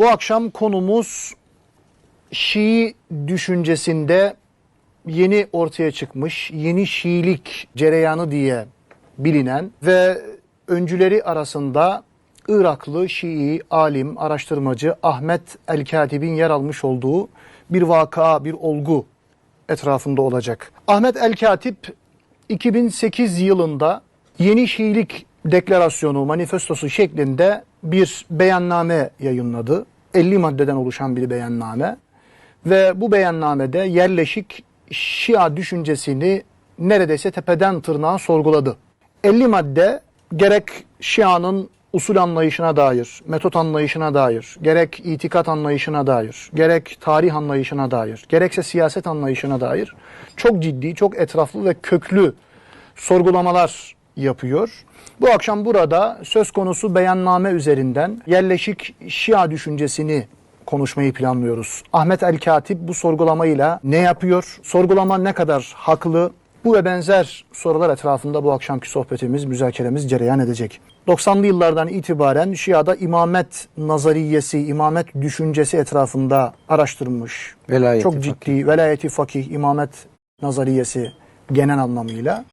Bu akşam konumuz Şii düşüncesinde yeni ortaya çıkmış yeni Şiilik cereyanı diye bilinen ve öncüleri arasında Iraklı Şii alim, araştırmacı Ahmet El-Katib'in yer almış olduğu bir vaka, bir olgu etrafında olacak. Ahmet El-Katip 2008 yılında Yeni Şiilik Deklarasyonu, manifestosu şeklinde bir beyanname yayınladı. 50 maddeden oluşan bir beyanname. Ve bu beyannamede yerleşik Şia düşüncesini neredeyse tepeden tırnağa sorguladı. 50 madde gerek Şia'nın usul anlayışına dair, metot anlayışına dair, gerek itikat anlayışına dair, gerek tarih anlayışına dair, gerekse siyaset anlayışına dair çok ciddi, çok etraflı ve köklü sorgulamalar yapıyor. Bu akşam burada söz konusu beyanname üzerinden yerleşik Şia düşüncesini konuşmayı planlıyoruz. Ahmet El-Katip bu sorgulamayla ne yapıyor? Sorgulama ne kadar haklı? Bu ve benzer sorular etrafında bu akşamki sohbetimiz, müzakeremiz cereyan edecek. 90'lı yıllardan itibaren Şia'da imamet nazariyesi, imamet düşüncesi etrafında araştırmış. Velayeti Çok fakih. ciddi velayeti fakih, imamet nazariyesi genel anlamıyla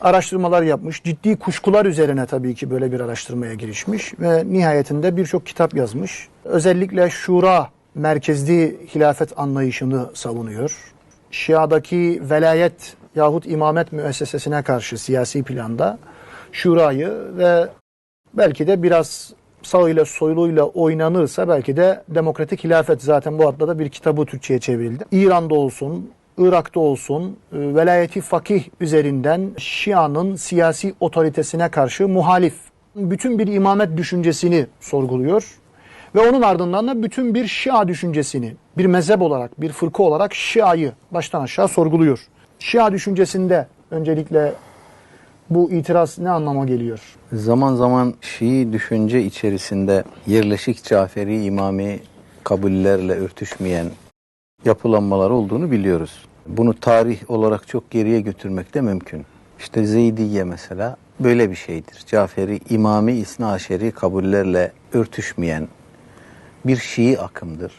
araştırmalar yapmış. Ciddi kuşkular üzerine tabii ki böyle bir araştırmaya girişmiş ve nihayetinde birçok kitap yazmış. Özellikle şura merkezli hilafet anlayışını savunuyor. Şia'daki velayet yahut imamet müessesesine karşı siyasi planda şurayı ve belki de biraz sağıyla soyluyla oynanırsa belki de demokratik hilafet zaten bu adla da bir kitabı Türkçe'ye çevrildi. İran'da olsun, Irak'ta olsun e, velayeti fakih üzerinden Şia'nın siyasi otoritesine karşı muhalif bütün bir imamet düşüncesini sorguluyor. Ve onun ardından da bütün bir Şia düşüncesini bir mezhep olarak, bir fırka olarak Şia'yı baştan aşağı sorguluyor. Şia düşüncesinde öncelikle bu itiraz ne anlama geliyor? Zaman zaman Şii düşünce içerisinde yerleşik Caferi imami kabullerle örtüşmeyen yapılanmalar olduğunu biliyoruz. Bunu tarih olarak çok geriye götürmek de mümkün. İşte Zeydiye mesela böyle bir şeydir. Caferi imami İsna Aşeri kabullerle örtüşmeyen bir Şii akımdır.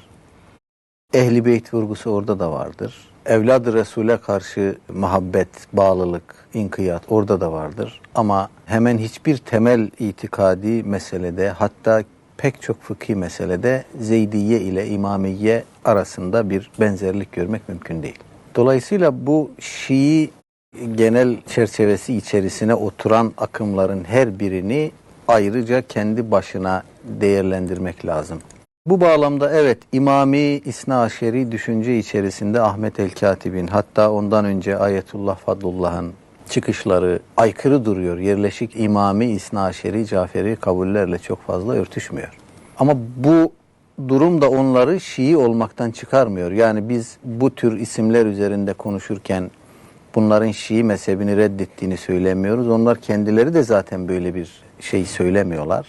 Ehli Beyt vurgusu orada da vardır. Evlad-ı Resul'e karşı muhabbet, bağlılık, inkiyat orada da vardır. Ama hemen hiçbir temel itikadi meselede hatta pek çok fıkhi meselede Zeydiye ile İmamiye arasında bir benzerlik görmek mümkün değil. Dolayısıyla bu Şii genel çerçevesi içerisine oturan akımların her birini ayrıca kendi başına değerlendirmek lazım. Bu bağlamda evet İmami İsna Aşeri düşünce içerisinde Ahmet el-Katib'in hatta ondan önce Ayetullah Fadlullah'ın çıkışları aykırı duruyor. Yerleşik İmami İsna Aşeri Caferi kabullerle çok fazla örtüşmüyor. Ama bu durum da onları Şii olmaktan çıkarmıyor. Yani biz bu tür isimler üzerinde konuşurken bunların Şii mezhebini reddettiğini söylemiyoruz. Onlar kendileri de zaten böyle bir şey söylemiyorlar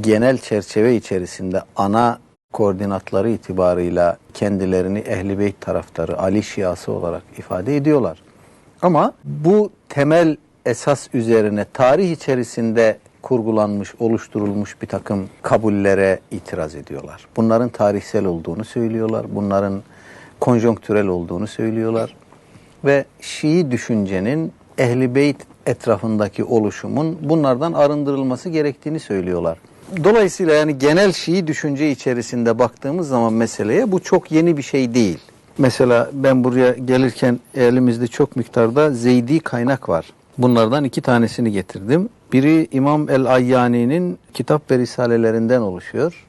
genel çerçeve içerisinde ana koordinatları itibarıyla kendilerini Ehl-i Beyt taraftarı, Ali Şiası olarak ifade ediyorlar. Ama bu temel esas üzerine tarih içerisinde kurgulanmış, oluşturulmuş bir takım kabullere itiraz ediyorlar. Bunların tarihsel olduğunu söylüyorlar. Bunların konjonktürel olduğunu söylüyorlar. Ve Şii düşüncenin Ehl-i Beyt etrafındaki oluşumun bunlardan arındırılması gerektiğini söylüyorlar. Dolayısıyla yani genel Şii düşünce içerisinde baktığımız zaman meseleye bu çok yeni bir şey değil. Mesela ben buraya gelirken elimizde çok miktarda Zeydi kaynak var. Bunlardan iki tanesini getirdim. Biri İmam el-Ayyani'nin kitap ve risalelerinden oluşuyor.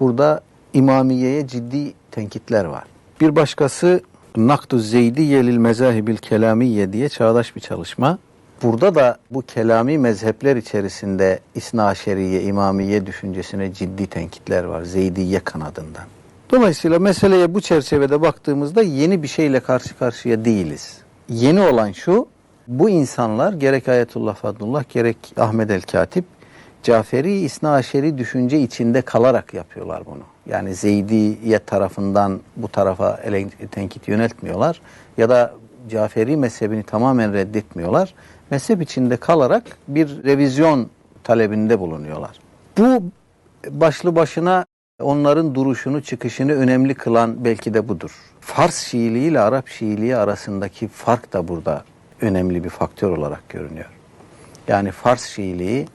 Burada İmamiye'ye ciddi tenkitler var. Bir başkası Nakdu Zeydiye lil Mezahibil Kelamiye diye çağdaş bir çalışma. Burada da bu kelami mezhepler içerisinde İsna Aşeriye, İmamiye düşüncesine ciddi tenkitler var Zeydiye kanadından. Dolayısıyla meseleye bu çerçevede baktığımızda yeni bir şeyle karşı karşıya değiliz. Yeni olan şu, bu insanlar gerek Ayetullah Fadlullah gerek Ahmet el-Katip Caferi İsna Aşeri düşünce içinde kalarak yapıyorlar bunu. Yani Zeydiye tarafından bu tarafa tenkit yöneltmiyorlar ya da Caferi mezhebini tamamen reddetmiyorlar. Mezhep içinde kalarak bir revizyon talebinde bulunuyorlar. Bu başlı başına Onların duruşunu, çıkışını önemli kılan belki de budur. Fars Şiiliği ile Arap Şiiliği arasındaki fark da burada önemli bir faktör olarak görünüyor. Yani Fars Şiiliği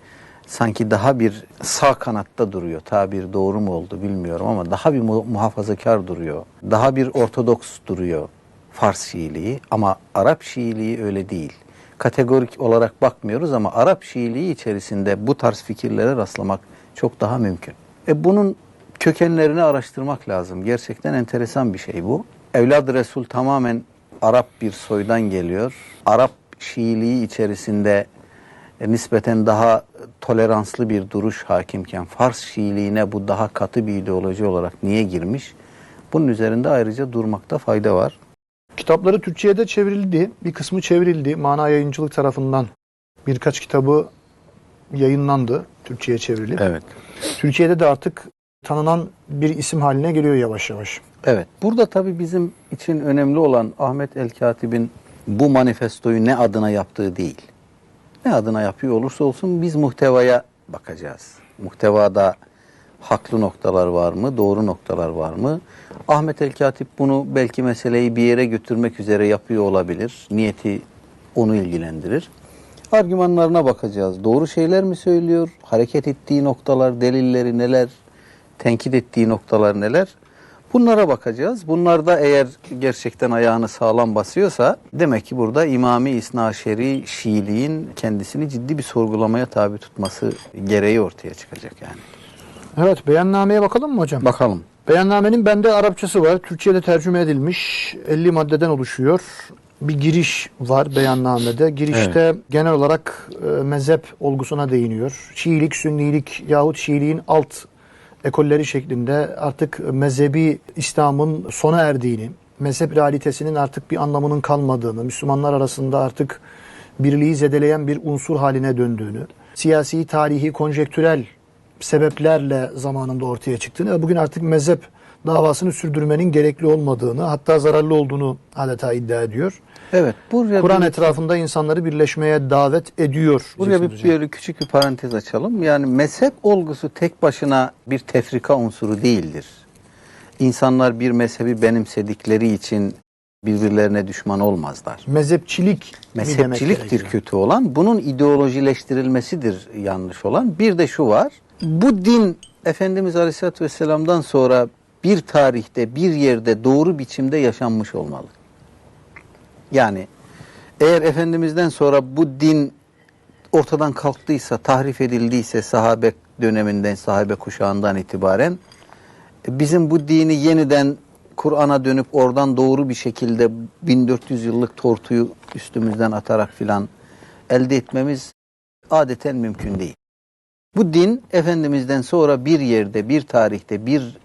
sanki daha bir sağ kanatta duruyor. Tabir doğru mu oldu bilmiyorum ama daha bir mu- muhafazakar duruyor. Daha bir ortodoks duruyor Fars Şiiliği ama Arap Şiiliği öyle değil. Kategorik olarak bakmıyoruz ama Arap Şiiliği içerisinde bu tarz fikirlere rastlamak çok daha mümkün. E bunun kökenlerini araştırmak lazım. Gerçekten enteresan bir şey bu. Evlad Resul tamamen Arap bir soydan geliyor. Arap Şiiliği içerisinde e, nispeten daha toleranslı bir duruş hakimken Fars Şiiliğine bu daha katı bir ideoloji olarak niye girmiş? Bunun üzerinde ayrıca durmakta fayda var. Kitapları Türkçe'ye de çevrildi. Bir kısmı çevrildi. Mana Yayıncılık tarafından birkaç kitabı yayınlandı. Türkçe'ye çevrilip. Evet. Türkiye'de de artık tanınan bir isim haline geliyor yavaş yavaş. Evet. Burada tabii bizim için önemli olan Ahmet El Katib'in bu manifestoyu ne adına yaptığı değil. Ne adına yapıyor olursa olsun biz muhtevaya bakacağız. Muhtevada haklı noktalar var mı, doğru noktalar var mı? Ahmet El Katip bunu belki meseleyi bir yere götürmek üzere yapıyor olabilir. Niyeti onu ilgilendirir. Argümanlarına bakacağız. Doğru şeyler mi söylüyor? Hareket ettiği noktalar, delilleri neler? Tenkit ettiği noktalar neler? Bunlara bakacağız. Bunlarda eğer gerçekten ayağını sağlam basıyorsa demek ki burada İmami İsnaşeri Şiiliğin kendisini ciddi bir sorgulamaya tabi tutması gereği ortaya çıkacak yani. Evet beyannameye bakalım mı hocam? Bakalım. Beyannamenin bende Arapçası var. Türkçe'de tercüme edilmiş. 50 maddeden oluşuyor. Bir giriş var beyannamede. Girişte genel olarak e, mezhep olgusuna değiniyor. Şiilik, Sünnilik yahut Şiiliğin alt ekolleri şeklinde artık mezhebi İslam'ın sona erdiğini, mezhep realitesinin artık bir anlamının kalmadığını, Müslümanlar arasında artık birliği zedeleyen bir unsur haline döndüğünü, siyasi, tarihi, konjektürel sebeplerle zamanında ortaya çıktığını ve bugün artık mezhep davasını sürdürmenin gerekli olmadığını hatta zararlı olduğunu adeta iddia ediyor. Evet. Buraya Kur'an bir, etrafında insanları birleşmeye davet ediyor. buraya bir, böyle küçük bir parantez açalım. Yani mezhep olgusu tek başına bir tefrika unsuru değildir. İnsanlar bir mezhebi benimsedikleri için birbirlerine düşman olmazlar. Mezhepçilik Mezhepçiliktir kötü olan. Bunun ideolojileştirilmesidir yanlış olan. Bir de şu var. Bu din Efendimiz Aleyhisselatü Vesselam'dan sonra bir tarihte bir yerde doğru biçimde yaşanmış olmalı. Yani eğer Efendimiz'den sonra bu din ortadan kalktıysa, tahrif edildiyse sahabe döneminden, sahabe kuşağından itibaren bizim bu dini yeniden Kur'an'a dönüp oradan doğru bir şekilde 1400 yıllık tortuyu üstümüzden atarak filan elde etmemiz adeten mümkün değil. Bu din Efendimiz'den sonra bir yerde, bir tarihte, bir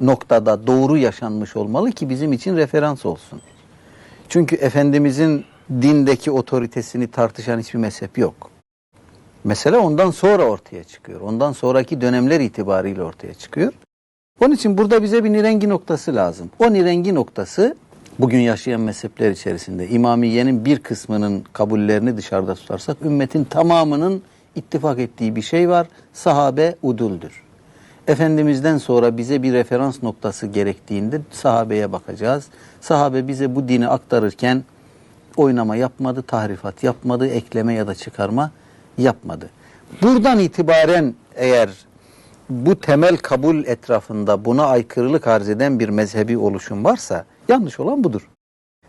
noktada doğru yaşanmış olmalı ki bizim için referans olsun. Çünkü Efendimizin dindeki otoritesini tartışan hiçbir mezhep yok. Mesele ondan sonra ortaya çıkıyor. Ondan sonraki dönemler itibariyle ortaya çıkıyor. Onun için burada bize bir nirengi noktası lazım. O nirengi noktası bugün yaşayan mezhepler içerisinde İmamiye'nin bir kısmının kabullerini dışarıda tutarsak ümmetin tamamının ittifak ettiği bir şey var. Sahabe uduldür. Efendimiz'den sonra bize bir referans noktası gerektiğinde sahabeye bakacağız. Sahabe bize bu dini aktarırken oynama yapmadı, tahrifat yapmadı, ekleme ya da çıkarma yapmadı. Buradan itibaren eğer bu temel kabul etrafında buna aykırılık arz eden bir mezhebi oluşum varsa yanlış olan budur.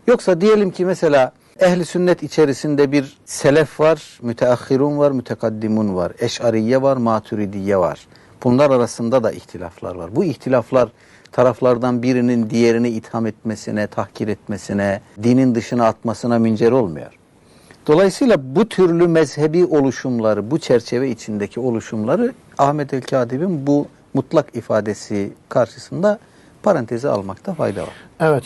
Yoksa diyelim ki mesela ehli sünnet içerisinde bir selef var, müteahhirun var, mütekaddimun var, eşariye var, maturidiye var. Bunlar arasında da ihtilaflar var. Bu ihtilaflar taraflardan birinin diğerini itham etmesine, tahkir etmesine, dinin dışına atmasına müncer olmuyor. Dolayısıyla bu türlü mezhebi oluşumları, bu çerçeve içindeki oluşumları Ahmet el Kadib'in bu mutlak ifadesi karşısında paranteze almakta fayda var. Evet.